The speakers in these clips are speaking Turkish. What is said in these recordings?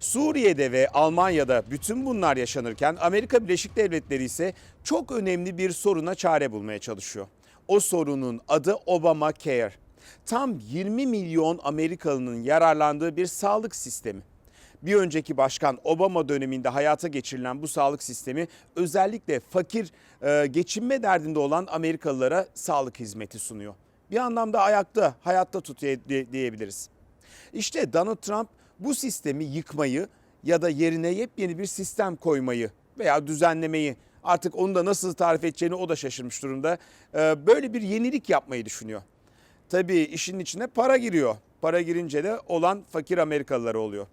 Suriye'de ve Almanya'da bütün bunlar yaşanırken Amerika Birleşik Devletleri ise çok önemli bir soruna çare bulmaya çalışıyor. O sorunun adı Obamacare. Tam 20 milyon Amerikalının yararlandığı bir sağlık sistemi. Bir önceki başkan Obama döneminde hayata geçirilen bu sağlık sistemi özellikle fakir, e, geçinme derdinde olan Amerikalılara sağlık hizmeti sunuyor. Bir anlamda ayakta, hayatta tutuyor diye- diyebiliriz. İşte Donald Trump bu sistemi yıkmayı ya da yerine yepyeni bir sistem koymayı veya düzenlemeyi artık onu da nasıl tarif edeceğini o da şaşırmış durumda. e, Böyle bir yenilik yapmayı düşünüyor. Tabii işin içine para giriyor. Para girince de olan fakir Amerikalılar oluyor.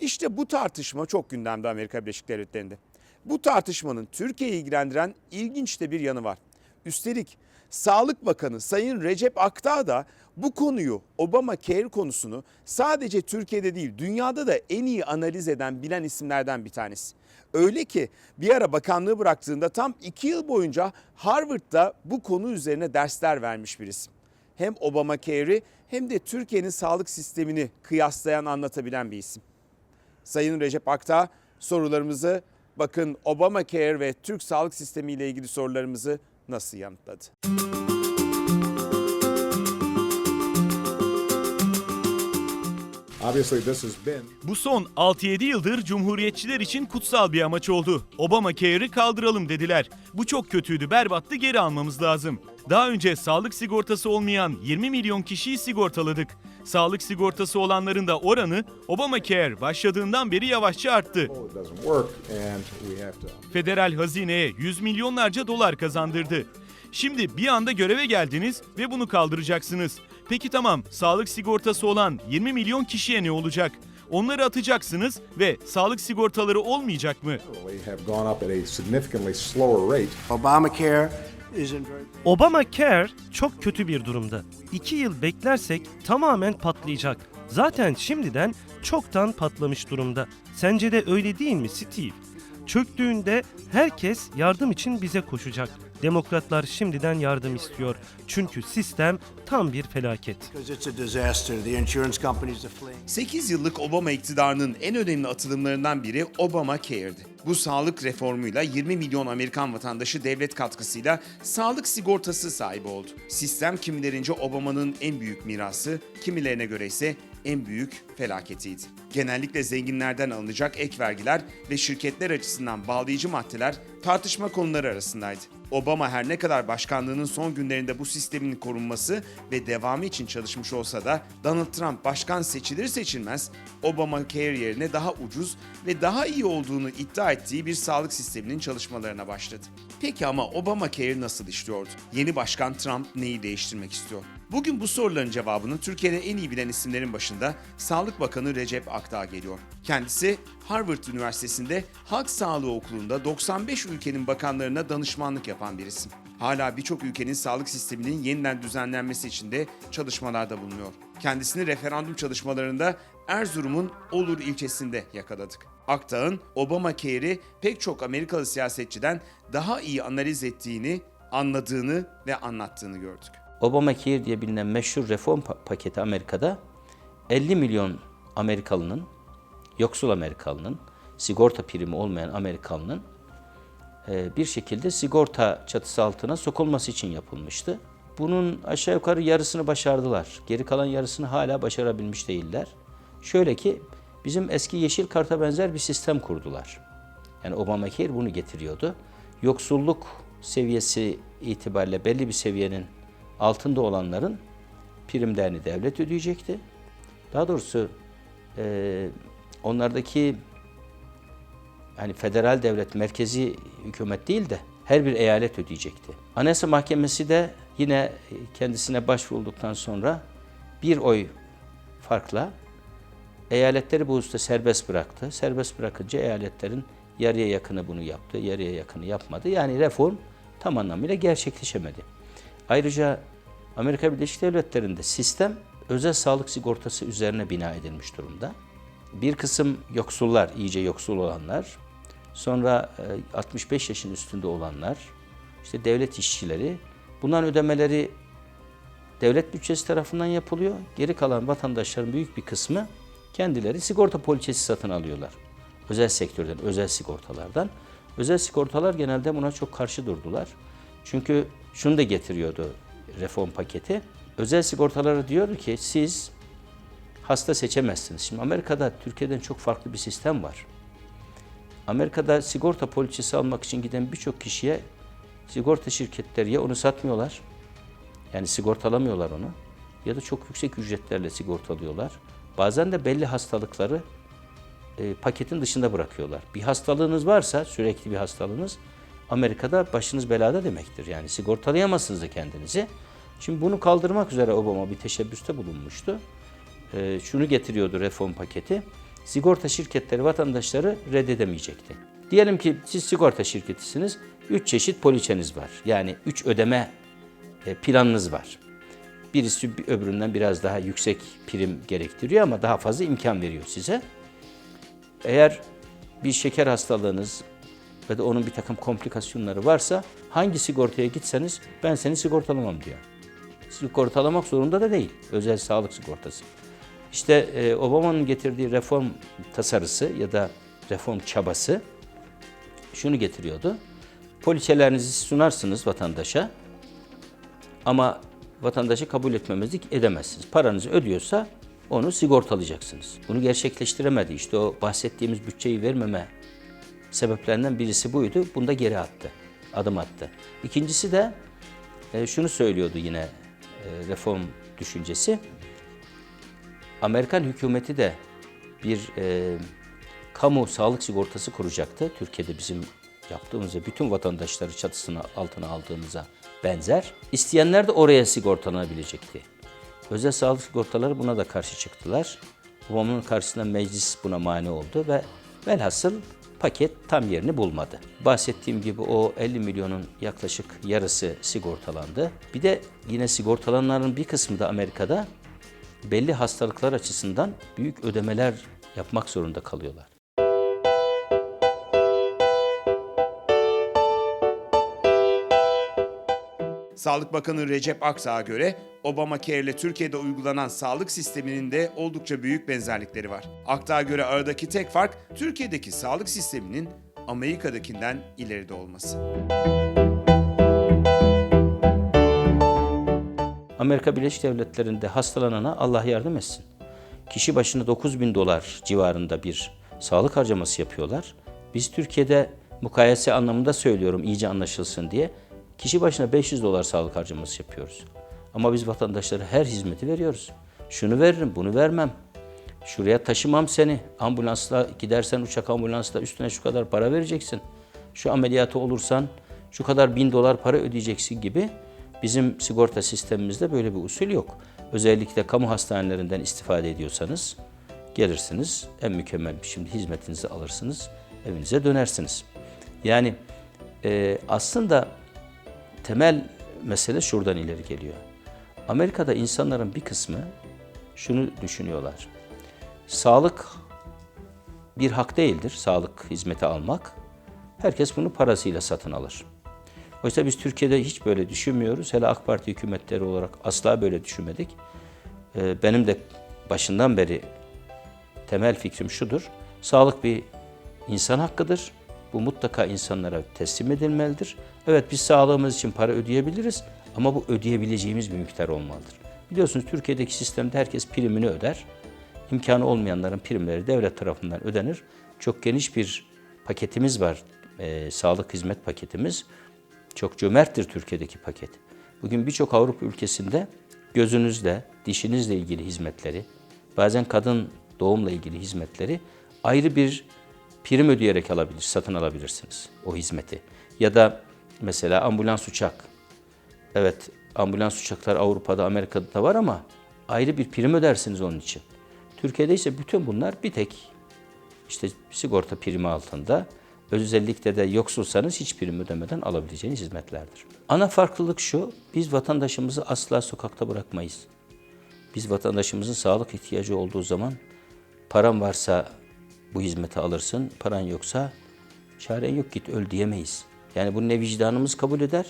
İşte bu tartışma çok gündemde Amerika Birleşik Devletleri'nde. Bu tartışmanın Türkiye'yi ilgilendiren ilginç de bir yanı var. Üstelik Sağlık Bakanı Sayın Recep Akdağ da bu konuyu Obama Care konusunu sadece Türkiye'de değil dünyada da en iyi analiz eden bilen isimlerden bir tanesi. Öyle ki bir ara bakanlığı bıraktığında tam iki yıl boyunca Harvard'da bu konu üzerine dersler vermiş bir isim hem Obamacare'i hem de Türkiye'nin sağlık sistemini kıyaslayan anlatabilen bir isim. Sayın Recep Akta sorularımızı bakın Obamacare ve Türk sağlık sistemi ile ilgili sorularımızı nasıl yanıtladı? Obviously, Bu son 6-7 yıldır Cumhuriyetçiler için kutsal bir amaç oldu. Obamacare'ı kaldıralım dediler. Bu çok kötüydü, berbattı, geri almamız lazım. Daha önce sağlık sigortası olmayan 20 milyon kişiyi sigortaladık. Sağlık sigortası olanların da oranı Obamacare başladığından beri yavaşça arttı. oh. Federal hazineye yüz milyonlarca dolar kazandırdı. Şimdi bir anda göreve geldiniz ve bunu kaldıracaksınız. Peki tamam, sağlık sigortası olan 20 milyon kişiye ne olacak? Onları atacaksınız ve sağlık sigortaları olmayacak mı? Obamacare çok kötü bir durumda. İki yıl beklersek tamamen patlayacak. Zaten şimdiden çoktan patlamış durumda. Sence de öyle değil mi Steve? Çöktüğünde herkes yardım için bize koşacak. Demokratlar şimdiden yardım istiyor. Çünkü sistem tam bir felaket. because it's a disaster. The insurance companies are fleeing. 8 yıllık Obama iktidarının en önemli atılımlarından biri Obamacare'di. Bu sağlık reformuyla 20 milyon Amerikan vatandaşı devlet katkısıyla sağlık sigortası sahibi oldu. Sistem kimilerince Obama'nın en büyük mirası, kimilerine göre ise en büyük felaketiydi. Genellikle zenginlerden alınacak ek vergiler ve şirketler açısından bağlayıcı maddeler tartışma konuları arasındaydı. Obama her ne kadar başkanlığının son günlerinde bu sistemin korunması ve devamı için çalışmış olsa da Donald Trump başkan seçilir seçilmez Obamacare yerine daha ucuz ve daha iyi olduğunu iddia ettiği bir sağlık sisteminin çalışmalarına başladı. Peki ama Obamacare nasıl işliyordu? Yeni başkan Trump neyi değiştirmek istiyor? Bugün bu soruların cevabını Türkiye'de en iyi bilen isimlerin başında Sağlık Bakanı Recep Akdağ geliyor. Kendisi Harvard Üniversitesi'nde Halk Sağlığı Okulu'nda 95 ülkenin bakanlarına danışmanlık yapan bir isim. Hala birçok ülkenin sağlık sisteminin yeniden düzenlenmesi için de çalışmalarda bulunuyor. Kendisini referandum çalışmalarında Erzurum'un Olur ilçesinde yakaladık. Akdağ'ın Obamacare'i pek çok Amerikalı siyasetçiden daha iyi analiz ettiğini, anladığını ve anlattığını gördük. Obamacare diye bilinen meşhur reform pa- paketi Amerika'da 50 milyon Amerikalının, yoksul Amerikalının, sigorta primi olmayan Amerikalının e, bir şekilde sigorta çatısı altına sokulması için yapılmıştı. Bunun aşağı yukarı yarısını başardılar. Geri kalan yarısını hala başarabilmiş değiller. Şöyle ki bizim eski yeşil karta benzer bir sistem kurdular. Yani Obamacare bunu getiriyordu. Yoksulluk seviyesi itibariyle belli bir seviyenin altında olanların primlerini devlet ödeyecekti. Daha doğrusu eee, onlardaki hani federal devlet, merkezi hükümet değil de her bir eyalet ödeyecekti. Anayasa Mahkemesi de yine kendisine başvurulduktan sonra bir oy farkla eyaletleri bu hususta serbest bıraktı. Serbest bırakınca eyaletlerin yarıya yakını bunu yaptı, yarıya yakını yapmadı. Yani reform tam anlamıyla gerçekleşemedi. Ayrıca Amerika Birleşik Devletleri'nde sistem özel sağlık sigortası üzerine bina edilmiş durumda. Bir kısım yoksullar, iyice yoksul olanlar, sonra e, 65 yaşın üstünde olanlar, işte devlet işçileri, bunların ödemeleri devlet bütçesi tarafından yapılıyor. Geri kalan vatandaşların büyük bir kısmı kendileri sigorta poliçesi satın alıyorlar. Özel sektörden, özel sigortalardan. Özel sigortalar genelde buna çok karşı durdular. Çünkü şunu da getiriyordu reform paketi. Özel sigortalara diyor ki siz hasta seçemezsiniz. Şimdi Amerika'da Türkiye'den çok farklı bir sistem var. Amerika'da sigorta poliçesi almak için giden birçok kişiye sigorta şirketleri ya onu satmıyorlar, yani sigortalamıyorlar onu ya da çok yüksek ücretlerle sigortalıyorlar. Bazen de belli hastalıkları e, paketin dışında bırakıyorlar. Bir hastalığınız varsa, sürekli bir hastalığınız, Amerika'da başınız belada demektir. Yani sigortalayamazsınız da kendinizi. Şimdi bunu kaldırmak üzere Obama bir teşebbüste bulunmuştu. E, şunu getiriyordu reform paketi. Sigorta şirketleri vatandaşları reddedemeyecekti. Diyelim ki siz sigorta şirketisiniz, 3 çeşit poliçeniz var. Yani 3 ödeme e, planınız var. Birisi bir- öbüründen biraz daha yüksek prim gerektiriyor ama daha fazla imkan veriyor size. Eğer bir şeker hastalığınız ve de onun bir takım komplikasyonları varsa hangi sigortaya gitseniz ben seni sigortalamam diyor. Sigortalamak zorunda da değil. Özel sağlık sigortası. İşte e, Obama'nın getirdiği reform tasarısı ya da reform çabası şunu getiriyordu. Poliçelerinizi sunarsınız vatandaşa ama vatandaşı kabul etmemezlik edemezsiniz. Paranızı ödüyorsa onu sigortalayacaksınız. Bunu gerçekleştiremedi. İşte o bahsettiğimiz bütçeyi vermeme sebeplerinden birisi buydu. Bunda geri attı. Adım attı. İkincisi de e, şunu söylüyordu yine e, reform düşüncesi. Amerikan hükümeti de bir e, kamu sağlık sigortası kuracaktı. Türkiye'de bizim yaptığımız ve bütün vatandaşları çatısına altına aldığımıza benzer. İsteyenler de oraya sigortalanabilecekti. Özel sağlık sigortaları buna da karşı çıktılar. Obama'nın karşısında meclis buna mani oldu ve velhasıl paket tam yerini bulmadı. Bahsettiğim gibi o 50 milyonun yaklaşık yarısı sigortalandı. Bir de yine sigortalananların bir kısmı da Amerika'da belli hastalıklar açısından büyük ödemeler yapmak zorunda kalıyorlar. Sağlık Bakanı Recep Aksak'a göre Obamacare ile Türkiye'de uygulanan sağlık sisteminin de oldukça büyük benzerlikleri var. Aksak'a göre aradaki tek fark Türkiye'deki sağlık sisteminin Amerika'dakinden ileride olması. Amerika Birleşik Devletleri'nde hastalanana Allah yardım etsin. Kişi başına 9 bin dolar civarında bir sağlık harcaması yapıyorlar. Biz Türkiye'de mukayese anlamında söylüyorum iyice anlaşılsın diye kişi başına 500 dolar sağlık harcaması yapıyoruz. Ama biz vatandaşlara her hizmeti veriyoruz. Şunu veririm, bunu vermem. Şuraya taşımam seni. Ambulansla gidersen uçak ambulansla üstüne şu kadar para vereceksin. Şu ameliyatı olursan şu kadar bin dolar para ödeyeceksin gibi bizim sigorta sistemimizde böyle bir usul yok. Özellikle kamu hastanelerinden istifade ediyorsanız gelirsiniz en mükemmel biçimde hizmetinizi alırsınız evinize dönersiniz. Yani e, aslında temel mesele şuradan ileri geliyor. Amerika'da insanların bir kısmı şunu düşünüyorlar. Sağlık bir hak değildir, sağlık hizmeti almak. Herkes bunu parasıyla satın alır. Oysa biz Türkiye'de hiç böyle düşünmüyoruz. Hele AK Parti hükümetleri olarak asla böyle düşünmedik. Ee, Benim de başından beri temel fikrim şudur. Sağlık bir insan hakkıdır. Bu mutlaka insanlara teslim edilmelidir. Evet biz sağlığımız için para ödeyebiliriz ama bu ödeyebileceğimiz bir miktar olmalıdır. Biliyorsunuz Türkiye'deki sistemde herkes primini öder. İmkanı olmayanların primleri devlet tarafından ödenir. Çok geniş bir paketimiz var. Ee, sağlık hizmet paketimiz. Çok cömerttir Türkiye'deki paket. Bugün birçok Avrupa ülkesinde gözünüzle, dişinizle ilgili hizmetleri, bazen kadın doğumla ilgili hizmetleri ayrı bir prim ödeyerek alabilir, satın alabilirsiniz o hizmeti. Ya da mesela ambulans uçak. Evet ambulans uçaklar Avrupa'da, Amerika'da da var ama ayrı bir prim ödersiniz onun için. Türkiye'de ise bütün bunlar bir tek işte sigorta primi altında özellikle de yoksulsanız hiç prim ödemeden alabileceğiniz hizmetlerdir. Ana farklılık şu, biz vatandaşımızı asla sokakta bırakmayız. Biz vatandaşımızın sağlık ihtiyacı olduğu zaman paran varsa bu hizmeti alırsın, paran yoksa çaren yok git öl diyemeyiz. Yani bunu ne vicdanımız kabul eder,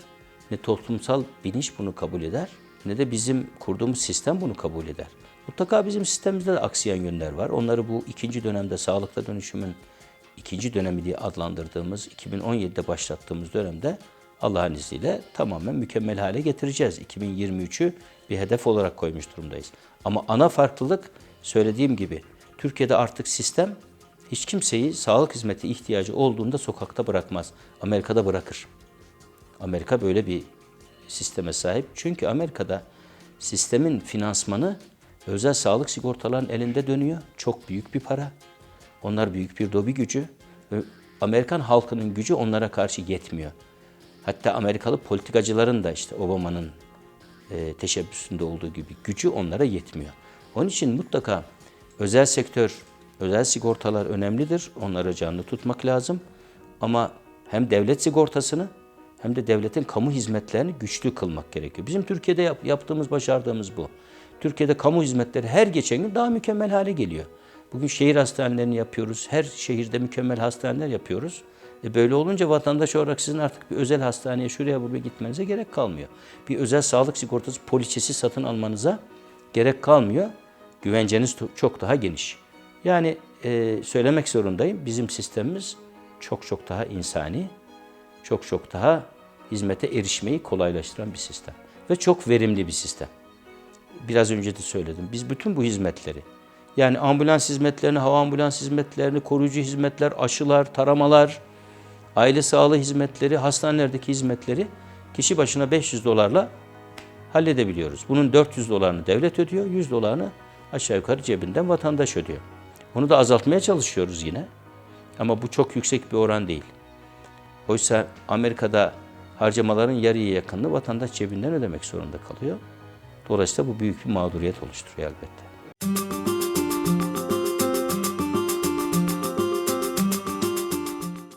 ne toplumsal bilinç bunu kabul eder, ne de bizim kurduğumuz sistem bunu kabul eder. Mutlaka bizim sistemimizde de aksayan yönler var. Onları bu ikinci dönemde sağlıkla dönüşümün ikinci dönemi diye adlandırdığımız 2017'de başlattığımız dönemde Allah'ın izniyle tamamen mükemmel hale getireceğiz. 2023'ü bir hedef olarak koymuş durumdayız. Ama ana farklılık söylediğim gibi Türkiye'de artık sistem hiç kimseyi sağlık hizmeti ihtiyacı olduğunda sokakta bırakmaz. Amerika'da bırakır. Amerika böyle bir sisteme sahip. Çünkü Amerika'da sistemin finansmanı özel sağlık sigortalarının elinde dönüyor. Çok büyük bir para. Onlar büyük bir lobi gücü. Amerikan halkının gücü onlara karşı yetmiyor. Hatta Amerikalı politikacıların da işte Obama'nın e, teşebbüsünde olduğu gibi gücü onlara yetmiyor. Onun için mutlaka özel sektör, özel sigortalar önemlidir. Onları canlı tutmak lazım. Ama hem devlet sigortasını hem de devletin kamu hizmetlerini güçlü kılmak gerekiyor. Bizim Türkiye'de yap- yaptığımız, başardığımız bu. Türkiye'de kamu hizmetleri her geçen gün daha mükemmel hale geliyor. Bugün şehir hastanelerini yapıyoruz. Her şehirde mükemmel hastaneler yapıyoruz. E böyle olunca vatandaş olarak sizin artık bir özel hastaneye şuraya buraya gitmenize gerek kalmıyor. Bir özel sağlık sigortası poliçesi satın almanıza gerek kalmıyor. Güvenceniz çok daha geniş. Yani e, söylemek zorundayım. Bizim sistemimiz çok çok daha insani, çok çok daha hizmete erişmeyi kolaylaştıran bir sistem. Ve çok verimli bir sistem. Biraz önce de söyledim. Biz bütün bu hizmetleri, yani ambulans hizmetlerini, hava ambulans hizmetlerini, koruyucu hizmetler, aşılar, taramalar, aile sağlığı hizmetleri, hastanelerdeki hizmetleri kişi başına 500 dolarla halledebiliyoruz. Bunun 400 dolarını devlet ödüyor, 100 dolarını aşağı yukarı cebinden vatandaş ödüyor. Onu da azaltmaya çalışıyoruz yine. Ama bu çok yüksek bir oran değil. Oysa Amerika'da harcamaların yarıya yakınını vatandaş cebinden ödemek zorunda kalıyor. Dolayısıyla bu büyük bir mağduriyet oluşturuyor elbette.